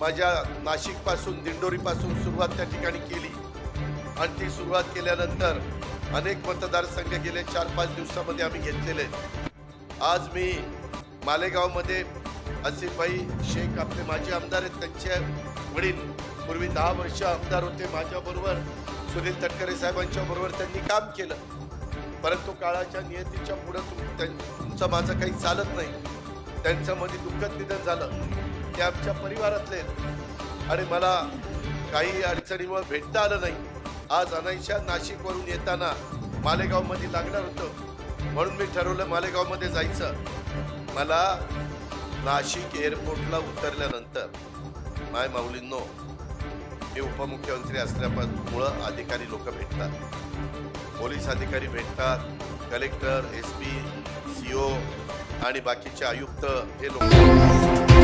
माझ्या नाशिकपासून दिंडोरीपासून सुरुवात त्या ठिकाणी केली. आणि ती सुरुवात केल्यानंतर अनेक मतदारसंघ गेले चार पाच दिवसामध्ये आम्ही घेतलेले. आहेत. आज मी मालेगावमध्ये आसिफभाई शेख आपले माजी आमदार आहेत त्यांचे वडील पूर्वी दहा वर्ष आमदार होते माझ्याबरोबर. सुनील तटकरे साहेबांच्या बरोबर त्यांनी काम केलं. परंतु काळाच्या नियतीच्या पुढं तुम तुमचं माझं काही चालत नाही. त्यांचं दुःखद निधन झालं. ते आमच्या परिवारातले आणि मला काही अडचणीमुळे भेटता आलं नाही. आज अनायशा नाशिकवरून येताना मालेगावमध्ये लागणार होतं. म्हणून मी ठरवलं मालेगावमध्ये जायचं. मला नाशिक एअरपोर्टला उतरल्यानंतर माय माऊलींनो हे उपमुख्यमंत्री असल्यामुळं अधिकारी लोक भेटतात. पोलीस अधिकारी भेटतात collector S P C O आणि बाकीचे आयुक्त हे लोक